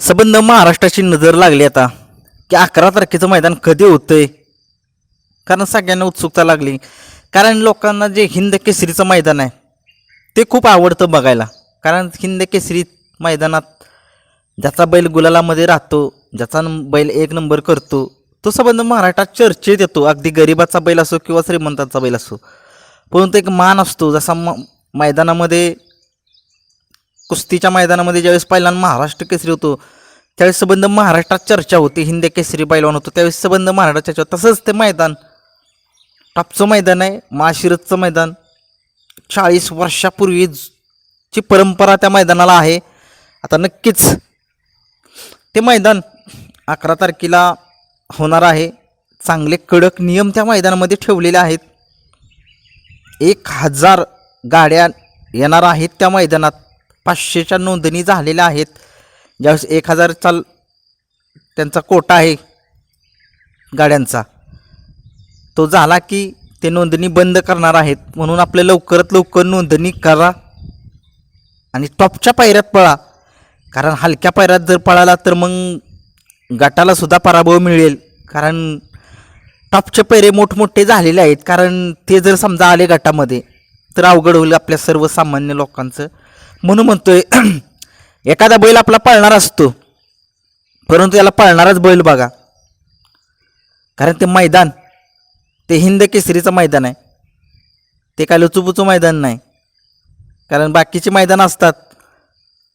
संबंध महाराष्ट्राची नजर लागली आता की अकरा तारखेचं मैदान कधी होतंय? कारण सगळ्यांना उत्सुकता लागली. कारण लोकांना जे हिंद केसरीचं मैदान आहे ते खूप आवडतं बघायला. कारण हिंद केसरी मैदानात ज्याचा बैल गुलालामध्ये राहतो ज्याचा बैल एक नंबर करतो तो संबंध महाराष्ट्रात चर्चेत येतो. अगदी गरिबाचा बैल असो किंवा श्रीमंताचा बैल असो. परंतु एक मान असतो जसा म मैदानामध्ये कुस्तीच्या मैदानामध्ये ज्यावेळेस पहिल्यांदा महाराष्ट्र केसरी होतो त्यावेळेस संबंध महाराष्ट्रात चर्चा होती. हिंदी केसरी पैलवान होतो. त्यावेळेस संबंध महाराष्ट्रात चर्चा तसंच ते मैदान टापचं मैदान आहे माशिरतचं मैदान. चाळीस वर्षापूर्वीची परंपरा त्या मैदानाला आहे. आता नक्कीच ते मैदान अकरा तारखेला होणार आहे. चांगले कडक नियम त्या मैदानामध्ये ठेवलेले आहेत. एक हजार गाड्या येणार आहेत त्या मैदानात. पाचशेच्या नोंदणी झालेल्या आहेत. ज्यावेळेस एक हजार चाल त्यांचा कोटा आहे गाड्यांचा. तो झाला की ते नोंदणी बंद करणार आहेत. म्हणून आपलं लवकरात लवकर नोंदणी करा आणि टॉपच्या पायऱ्यात पळा. कारण हलक्या पायऱ्यात जर पळाला तर मग गटाला सुद्धा पराभव मिळेल. कारण टॉपचे पैरे मोठमोठे झालेले आहेत. कारण ते जर समजा आले गटामध्ये तर अवघड होईल आपल्या सर्वसामान्य लोकांचं. म्हणून म्हणतोय एखादा बैल आपला पाळणारा असतो परंतु याला पाळणाराच बैल बघा. कारण ते मैदान ते हिंद केसरीचं मैदान आहे. ते काय लुचूपुचू मैदान नाही. कारण बाकीचे मैदान असतात.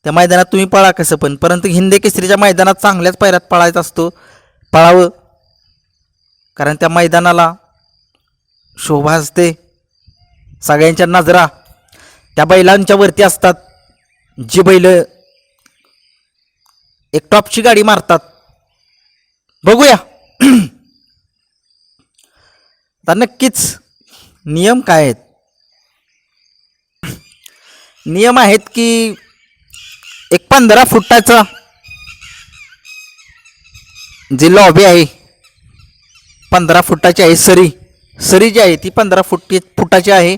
त्या मैदानात तुम्ही पळा कसं पण परंतु हिंद केसरीच्या मैदानात चांगल्याच पायऱ्यात पळायचा असतो पळावं. कारण त्या मैदानाला शोभा असते. सगळ्यांच्या नजरा त्या बैलांच्या वरती असतात. जी बैल एक टॉपची गाडी मारतात. बघूया. आता नक्कीच नियम काय आहेत? नियम आहेत की एक पंधरा फुटाचा जी लॉबी आहे पंधरा फुटाची आहे सरी. सरी जी आहे ती पंधरा फुट फुटाची आहे.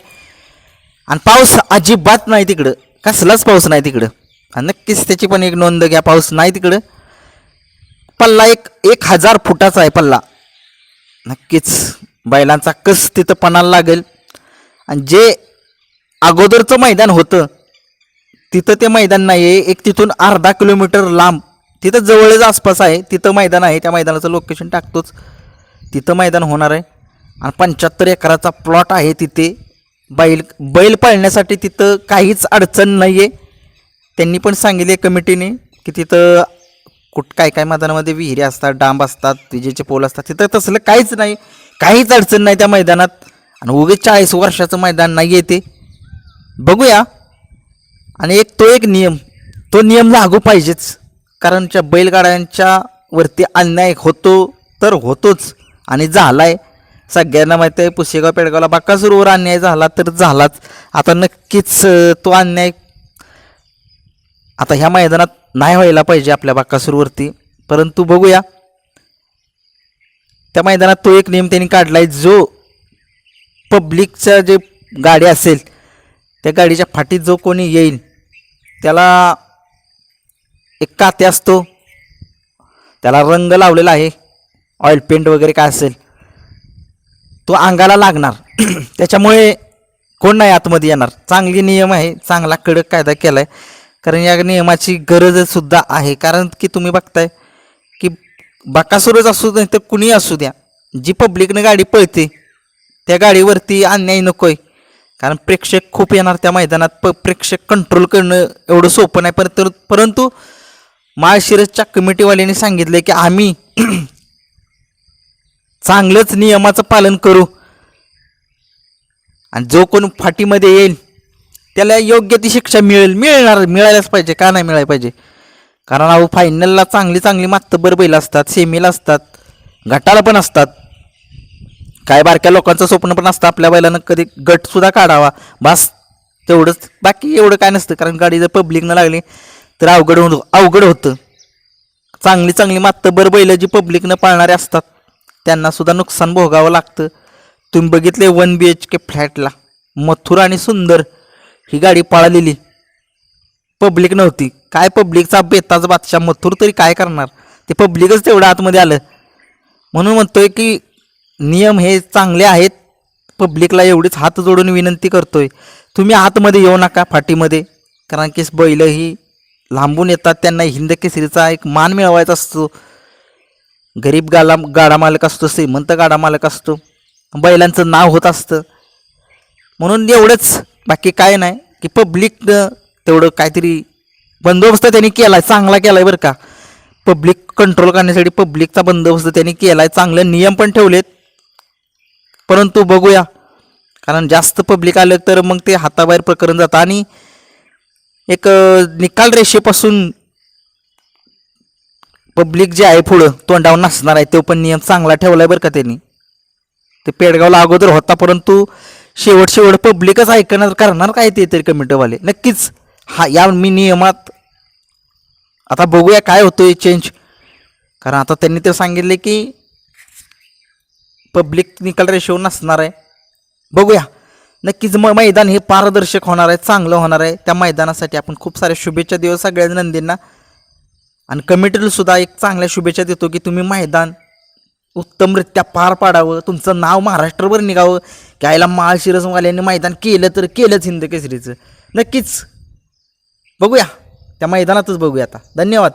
आणि पाऊस अजिबात नाही तिकडं. कसलाच पाऊस नाही तिकडं. आणि नक्कीच त्याची पण एक नोंद घ्या पाऊस नाही तिकडं. पल्ला एक एक हजार फुटाचा आहे पल्ला. नक्कीच बैलांचा कस तिथं पणाला लागेल. आणि जे अगोदरचं मैदान होतं तिथं ते मैदान नाही आहे एक तिथून अर्धा किलोमीटर लांब तिथं जवळच आसपास आहे. तिथं मैदान आहे. त्या मैदानाचं लोकेशन टाकतोच. तिथं मैदान होणार आहे. आणि पंच्याहत्तर एकराचा प्लॉट आहे तिथे. बैल बैल पाळण्यासाठी तिथं काहीच अडचण नाही आहे त्यांनी पण सांगितले कमिटीने की तिथं कुठ काय काय मैदानामध्ये विहिरी असतात डांब असतात विजेचे पोल असतात. तिथं तसलं काहीच नाही. काहीच अडचण नाही त्या मैदानात. आणि उगे चाळीस वर्षाचं मैदान नाही आहे ते. बघूया. आणि एक तो एक नियम तो नियम लागू पाहिजेच. कारण त्या बैलगाड्यांच्या वरती अन्याय होतो तर होतोच. आणि झालाय. सगळ्यांना माहिती आहे पुसेगाव पेडगावला बाकासूरवर अन्याय झाला तर झालाच. आता नक्कीच तो अन्याय आता ह्या मैदानात नाही व्हायला पाहिजे आपल्या बाकासूरवरती परंतु बघूया. त्या मैदानात तो एक नियम त्यांनी काढलाय जो पब्लिकच्या जे गाडी असेल त्या गाडीच्या फाटीत जो कोणी येईल त्याला एक काते असतो. त्याला रंग लावलेला आहे. ऑइल पेंट वगैरे काय असेल. तो अंगाला लागणार. त्याच्यामुळे कोण नाही आतमध्ये येणार. चांगली नियम आहे. चांगला कडक कायदा केला आहे कारण या नियमाची गरजसुद्धा आहे. कारण की तुम्ही बघताय की बाकासुरच असू नाही तर कुणी असू द्या. जी पब्लिकनं गाडी पळते त्या गाडीवरती अन्याय नको आहे कारण प्रेक्षक खूप येणार त्या मैदानात. प प्रेक्षक कंट्रोल करणं एवढं सोपं नाही. परंतु परंतु माळशिरसच्या कमिटीवाल्यांनी सांगितलं की आम्ही चांगलंच नियमाचं पालन करू. आणि जो कोण फाटीमध्ये येईल त्याला योग्य ती शिक्षा मिळेल मिळणार मिळायलाच पाहिजे का नाही मिळायला पाहिजे? कारण अहो फायनलला चांगली चांगली मातबर बैल असतात सेमीला असतात गटाला पण असतात. काय बारक्या लोकांचं स्वप्न पण असतं आपल्या बैलानं कधी गटसुद्धा काढावा. बस तेवढंच. बाकी एवढं काय नसतं कारण गाडी जर पब्लिकनं लागली तर अवघड होतं अवघड होतं. चांगली चांगली मातबर बैल जी पब्लिकनं पाळणारे असतात त्यांना सुद्धा नुकसान भोगावं लागतं. तुम्ही बघितले वन बी एच के फ्लॅटला? मथुर आणि सुंदर ही गाडी पळालेली. पब्लिक नव्हती. काय पब्लिकचा बेताज बादशाह? मथुर तरी काय करणार? ते पब्लिकच तेवढं आतमध्ये आलं. म्हणून म्हणतोय की नियम हे चांगले आहेत. पब्लिकला एवढीच हात जोडून विनंती करतोय. तुम्ही आतमध्ये येऊ नका फाटीमध्ये. कारण की बैल ही लांबून येतात. त्यांना हिंद केसरीचा एक मान मिळवायचा असतो. गरीब गाला गाडा मालक असतो श्रीमंत गाडा मालक असतो. बैलांचं नाव होत असतं. म्हणून एवढंच. बाकी काय नाही. की पब्लिक तेवढं काहीतरी बंदोबस्त त्यांनी केला आहे चांगला केला आहे बरं का. पब्लिक कंट्रोल करण्यासाठी पब्लिकचा बंदोबस्त त्यांनी केला आहे चांगले नियम पण ठेवलेत. परंतु बघूया. कारण जास्त पब्लिक आलं तर मग ते हाताबाहेर प्रकरण जातं. आणि एक निकाल रेषेपासून पब्लिक जे आहे पुढं तोंडावर नसणार आहे तो पण नियम चांगला ठेवला आहे बरं का त्यांनी. ते पेडगावला अगोदर होता परंतु शेवट शेवट पब्लिकच ऐकणार करणार काय ते तरी कमिटीवाले? नक्कीच हा या मी नियमात आता बघूया काय होतोय चेंज कारण आता त्यांनी ते सांगितले की पब्लिक निकाल रेशो नसणार आहे. बघूया. नक्कीच म मैदान हे पारदर्शक होणार आहे चांगलं होणार आहे. त्या मैदानासाठी आपण खूप साऱ्या शुभेच्छा देऊ सगळ्या नंदींना. आणि कमिटीलासुद्धा एक चांगल्या शुभेच्छा देतो की तुम्ही मैदान उत्तमरित्या पार पाडावं तुमचं नाव महाराष्ट्रभर निघावं की आईला माळशिरसवाल्यांनी मैदान केलं तर केलंच हिंद केसरीचं. नक्कीच. बघूया. त्या मैदानातच बघूया आता. धन्यवाद.